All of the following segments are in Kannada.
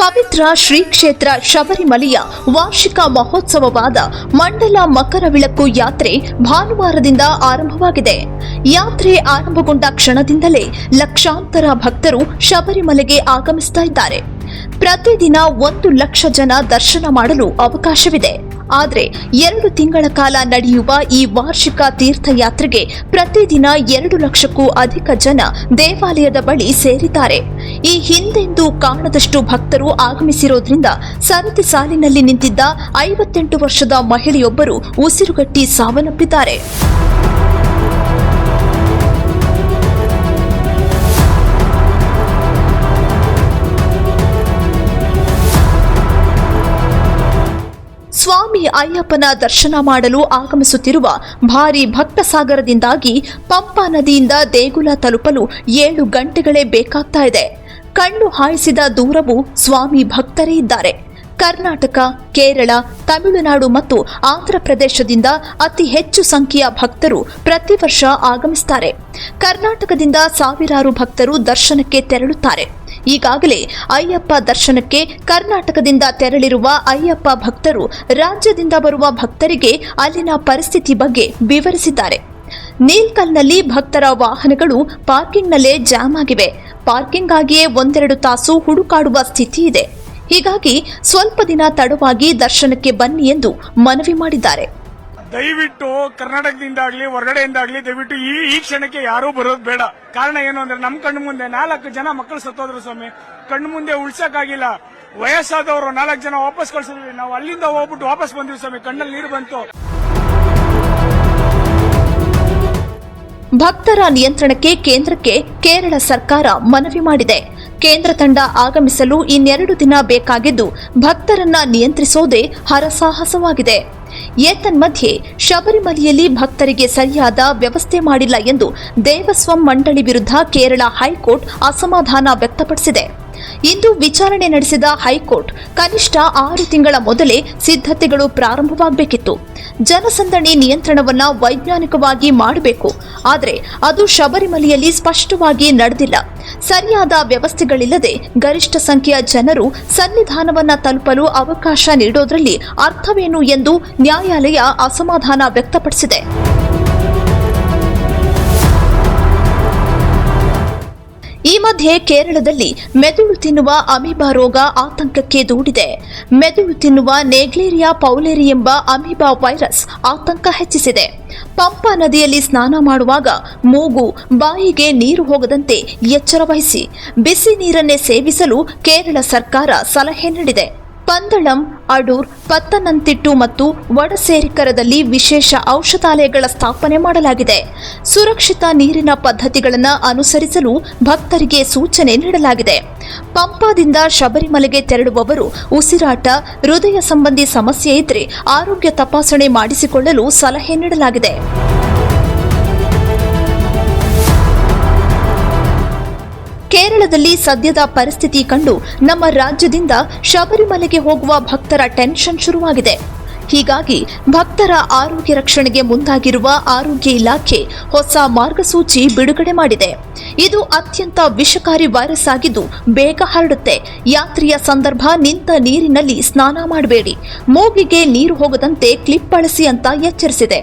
ಪವಿತ್ರ ಶ್ರೀ ಕ್ಷೇತ್ರ ಶಬರಿಮಲೆಯ ವಾರ್ಷಿಕ ಮಹೋತ್ಸವವಾದ ಮಂಡಲ ಮಕರ ವಿಳಕ್ಕು ಯಾತ್ರೆ ಭಾನುವಾರದಿಂದ ಆರಂಭವಾಗಿದೆ. ಯಾತ್ರೆ ಆರಂಭಗೊಂಡ ಕ್ಷಣದಿಂದಲೇ ಲಕ್ಷಾಂತರ ಭಕ್ತರು ಶಬರಿಮಲೆಗೆ ಆಗಮಿಸ್ತಾ ಇದ್ದಾರೆ. ಪ್ರತಿದಿನ ಒಂದು ಲಕ್ಷ ಜನ ದರ್ಶನ ಮಾಡಲು ಅವಕಾಶವಿದೆ. ಆದರೆ ಎರಡು ತಿಂಗಳ ಕಾಲ ನಡೆಯುವ ಈ ವಾರ್ಷಿಕ ತೀರ್ಥಯಾತ್ರೆಗೆ ಪ್ರತಿದಿನ ಎರಡು ಲಕ್ಷಕ್ಕೂ ಅಧಿಕ ಜನ ದೇವಾಲಯದ ಬಳಿ ಸೇರಿದ್ದಾರೆ. ಈ ಹಿಂದೆಂದೂ ಕಾಣದಷ್ಟು ಭಕ್ತರು ಆಗಮಿಸಿರೋದ್ರಿಂದ ಸರತಿ ಸಾಲಿನಲ್ಲಿ ನಿಂತಿದ್ದ ಐವತ್ತೆಂಟು ವರ್ಷದ ಮಹಿಳೆಯೊಬ್ಬರು ಉಸಿರುಗಟ್ಟಿ ಸಾವನ್ನಪ್ಪಿದ್ದಾರೆ. ಸ್ವಾಮಿ ಅಯ್ಯಪ್ಪನ ದರ್ಶನ ಮಾಡಲು ಆಗಮಿಸುತ್ತಿರುವ ಭಾರಿ ಭಕ್ತ ಸಾಗರದಿಂದಾಗಿ ಪಂಪಾ ನದಿಯಿಂದ ದೇಗುಲ ತಲುಪಲು ಏಳು ಗಂಟೆಗಳೇ ಬೇಕಾಗ್ತಾ ಇದೆ. ಕಣ್ಣು ಹಾಯಿಸಿದ ದೂರವು ಸ್ವಾಮಿ ಭಕ್ತರೇ ಇದ್ದಾರೆ. ಕರ್ನಾಟಕ, ಕೇರಳ, ತಮಿಳುನಾಡು ಮತ್ತು ಆಂಧ್ರ ಪ್ರದೇಶದಿಂದ ಅತಿ ಹೆಚ್ಚು ಸಂಖ್ಯೆಯ ಭಕ್ತರು ಪ್ರತಿ ವರ್ಷ ಆಗಮಿಸುತ್ತಾರೆ ಕರ್ನಾಟಕದಿಂದ ಸಾವಿರಾರು ಭಕ್ತರು ದರ್ಶನಕ್ಕೆ ತೆರಳುತ್ತಾರೆ. ಈಗಾಗಲೇ ಅಯ್ಯಪ್ಪ ದರ್ಶನಕ್ಕೆ ಕರ್ನಾಟಕದಿಂದ ತೆರಳಿರುವ ಅಯ್ಯಪ್ಪ ಭಕ್ತರು ರಾಜ್ಯದಿಂದ ಬರುವ ಭಕ್ತರಿಗೆ ಅಲ್ಲಿನ ಪರಿಸ್ಥಿತಿ ಬಗ್ಗೆ ವಿವರಿಸಿದ್ದಾರೆ. ನೀಲ್ಕಲ್ನಲ್ಲಿ ಭಕ್ತರ ವಾಹನಗಳು ಪಾರ್ಕಿಂಗ್ನಲ್ಲೇ ಜಾಮ್ ಆಗಿವೆ. ಪಾರ್ಕಿಂಗ್ ಆಗಿಯೇ ಒಂದೆರಡು ತಾಸು ಹುಡುಕಾಡುವ ಸ್ಥಿತಿ ಇದೆ. ಹೀಗಾಗಿ ಸ್ವಲ್ಪ ದಿನ ತಡವಾಗಿ ದರ್ಶನಕ್ಕೆ ಬನ್ನಿ ಎಂದು ಮನವಿ ಮಾಡಿದ್ದಾರೆ. ದಯವಿಟ್ಟು ಕರ್ನಾಟಕದಿಂದಾಗ್ಲಿ, ಹೊರಗಡೆಯಿಂದಾಗ್ಲಿ ದಯವಿಟ್ಟು ಈ ಈ ಕ್ಷಣಕ್ಕೆ ಯಾರೂ ಬರೋದು ಬೇಡ. ಕಾರಣ ಏನು ಅಂದ್ರೆ ನಮ್ ಕಣ್ಣು ಮುಂದೆ ನಾಲ್ಕು ಜನ ಮಕ್ಕಳು ಸತ್ತೋದ್ರು ಸ್ವಾಮಿ. ಕಣ್ಣು ಮುಂದೆ ಉಳ್ಸಕ್ಕಾಗಿಲ್ಲ. ವಯಸ್ಸಾದವರು ನಾಲ್ಕು ಜನ ವಾಪಸ್ ಕಳ್ಸಿದ್ವಿ. ನಾವು ಅಲ್ಲಿಂದ ಹೋಗ್ಬಿಟ್ಟು ವಾಪಸ್ ಬಂದ್ವಿ ಸ್ವಾಮಿ. ಕಣ್ಣಲ್ಲಿ ನೀರು ಬಂತು. ಭಕ್ತರ ನಿಯಂತ್ರಣಕ್ಕೆ ಕೇಂದ್ರಕ್ಕೆ ಕೇರಳ ಸರ್ಕಾರ ಮನವಿ ಮಾಡಿದೆ. ಕೇಂದ್ರ ತಂಡ ಆಗಮಿಸಲು ಇನ್ನೆರಡು ದಿನ ಬೇಕಾಗಿದ್ದು ಭಕ್ತರನ್ನ ನಿಯಂತ್ರಿಸೋದೇ ಹರಸಾಹಸವಾಗಿದೆ. ಏತನ್ಮಧ್ಯೆ ಶಬರಿಮಲೆಯಲ್ಲಿ ಭಕ್ತರಿಗೆ ಸರಿಯಾದ ವ್ಯವಸ್ಥೆ ಮಾಡಿಲ್ಲ ಎಂದು ದೇವಸ್ವಂ ಮಂಡಳಿ ವಿರುದ್ಧ ಕೇರಳ ಹೈಕೋರ್ಟ್ ಅಸಮಾಧಾನ ವ್ಯಕ್ತಪಡಿಸಿದೆ. ಇಂದು ವಿಚಾರಣೆ ನಡೆಸಿದ ಹೈಕೋರ್ಟ್ ಕನಿಷ್ಠ ಆರು ತಿಂಗಳ ಮೊದಲೇ ಸಿದ್ಧತೆಗಳು ಪ್ರಾರಂಭವಾಗಬೇಕಿತ್ತು. ಜನಸಂದಣಿ ನಿಯಂತ್ರಣವನ್ನ ವೈಜ್ಞಾನಿಕವಾಗಿ ಮಾಡಬೇಕು. ಆದರೆ ಅದು ಶಬರಿಮಲೆಯಲ್ಲಿ ಸ್ಪಷ್ಟವಾಗಿ ನಡೆದಿಲ್ಲ. ಸರಿಯಾದ ವ್ಯವಸ್ಥೆಗಳಿಲ್ಲದೆ ಗರಿಷ್ಠ ಸಂಖ್ಯೆಯ ಜನರು ಸನ್ನಿಧಾನವನ್ನ ತಲುಪಲು ಅವಕಾಶ ನೀಡೋದ್ರಲ್ಲಿ ಅರ್ಥವೇನು ಎಂದು ನ್ಯಾಯಾಲಯ ಅಸಮಾಧಾನ ವ್ಯಕ್ತಪಡಿಸಿದೆ. ಈ ಮಧ್ಯೆ ಕೇರಳದಲ್ಲಿ ಮೆದುಳು ತಿನ್ನುವ ಅಮೀಬಾ ರೋಗ ಆತಂಕಕ್ಕೆ ದೂಡಿದೆ. ಮೆದುಳು ತಿನ್ನುವ ನೇಗ್ಲೇರಿಯಾ ಪೌಲೇರಿ ಎಂಬ ಅಮೀಬಾ ವೈರಸ್ ಆತಂಕ ಹೆಚ್ಚಿಸಿದೆ. ಪಂಪಾ ನದಿಯಲ್ಲಿ ಸ್ನಾನ ಮಾಡುವಾಗ ಮೂಗು, ಬಾಯಿಗೆ ನೀರು ಹೋಗದಂತೆ ಎಚ್ಚರ ವಹಿಸಿ, ಬಿಸಿ ನೀರನ್ನೇ ಸೇವಿಸಲು ಕೇರಳ ಸರ್ಕಾರ ಸಲಹೆ ನೀಡಿದೆ. ಪಂದಳಂ, ಅಡೂರ್, ಪತ್ತನಂತಿಟ್ಟು ಮತ್ತು ವಡಸೇರಿಕರದಲ್ಲಿ ವಿಶೇಷ ಔಷಧಾಲಯಗಳ ಸ್ಥಾಪನೆ ಮಾಡಲಾಗಿದೆ. ಸುರಕ್ಷಿತ ನೀರಿನ ಪದ್ಧತಿಗಳನ್ನು ಅನುಸರಿಸಲು ಭಕ್ತರಿಗೆ ಸೂಚನೆ ನೀಡಲಾಗಿದೆ. ಪಂಪಾದಿಂದ ಶಬರಿಮಲೆಗೆ ತೆರಳುವವರು ಉಸಿರಾಟ, ಹೃದಯ ಸಂಬಂಧಿ ಸಮಸ್ಯೆ ಇದ್ರೆ ಆರೋಗ್ಯ ತಪಾಸಣೆ ಮಾಡಿಸಿಕೊಳ್ಳಲು ಸಲಹೆ ನೀಡಲಾಗಿದೆ. ಕೇರಳದಲ್ಲಿ ಸದ್ಯದ ಪರಿಸ್ಥಿತಿ ಕಂಡು ನಮ್ಮ ರಾಜ್ಯದಿಂದ ಶಬರಿಮಲೆಗೆ ಹೋಗುವ ಭಕ್ತರ ಟೆನ್ಷನ್ ಶುರುವಾಗಿದೆ. ಹೀಗಾಗಿ ಭಕ್ತರ ಆರೋಗ್ಯ ರಕ್ಷಣೆಗೆ ಮುಂದಾಗಿರುವ ಆರೋಗ್ಯ ಇಲಾಖೆ ಹೊಸ ಮಾರ್ಗಸೂಚಿ ಬಿಡುಗಡೆ ಮಾಡಿದೆ. ಇದು ಅತ್ಯಂತ ವಿಷಕಾರಿ ವೈರಸ್ ಆಗಿದ್ದು ಬೇಗ ಹರಡುತ್ತೆ. ಯಾತ್ರೆಯ ಸಂದರ್ಭ ನಿಂತ ನೀರಿನಲ್ಲಿ ಸ್ನಾನ ಮಾಡಬೇಡಿ. ಮೂಗಿಗೆ ನೀರು ಹೋಗದಂತೆ ಕ್ಲಿಪ್ ಬಳಸಿ ಅಂತ ಎಚ್ಚರಿಸಿದೆ.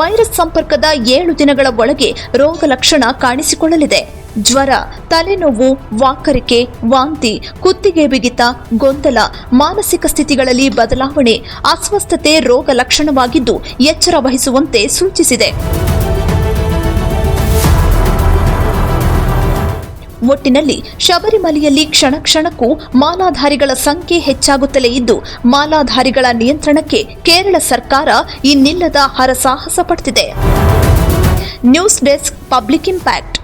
ವೈರಸ್ ಸಂಪರ್ಕದ ಏಳು ದಿನಗಳ ಒಳಗೆ ರೋಗ ಲಕ್ಷಣ ಕಾಣಿಸಿಕೊಳ್ಳಲಿದೆ. ಜ್ವರ, ತಲೆನೋವು, ವಾಕರಿಕೆ, ವಾಂತಿ, ಕುತ್ತಿಗೆ ಬಿಗಿತ, ಗೊಂದಲ, ಮಾನಸಿಕ ಸ್ಥಿತಿಗಳಲ್ಲಿ ಬದಲಾವಣೆ, ಅಸ್ವಸ್ಥತೆ ರೋಗ ಲಕ್ಷಣವಾಗಿದ್ದು ಎಚ್ಚರ ವಹಿಸುವಂತೆ ಸೂಚಿಸಿದೆ. ಒಟ್ಟಿನಲ್ಲಿ ಶಬರಿಮಲೆಯಲ್ಲಿ ಕ್ಷಣ ಕ್ಷಣಕ್ಕೂ ಮಾಲಾಧಾರಿಗಳ ಸಂಖ್ಯೆ ಹೆಚ್ಚಾಗುತ್ತಲೇ ಇದ್ದು, ಮಾಲಾಧಾರಿಗಳ ನಿಯಂತ್ರಣಕ್ಕೆ ಕೇರಳ ಸರ್ಕಾರ ಇನ್ನಿಲ್ಲದ ಹರಸಾಹಸ ಪಡ್ತಿದೆ. News desk public impact.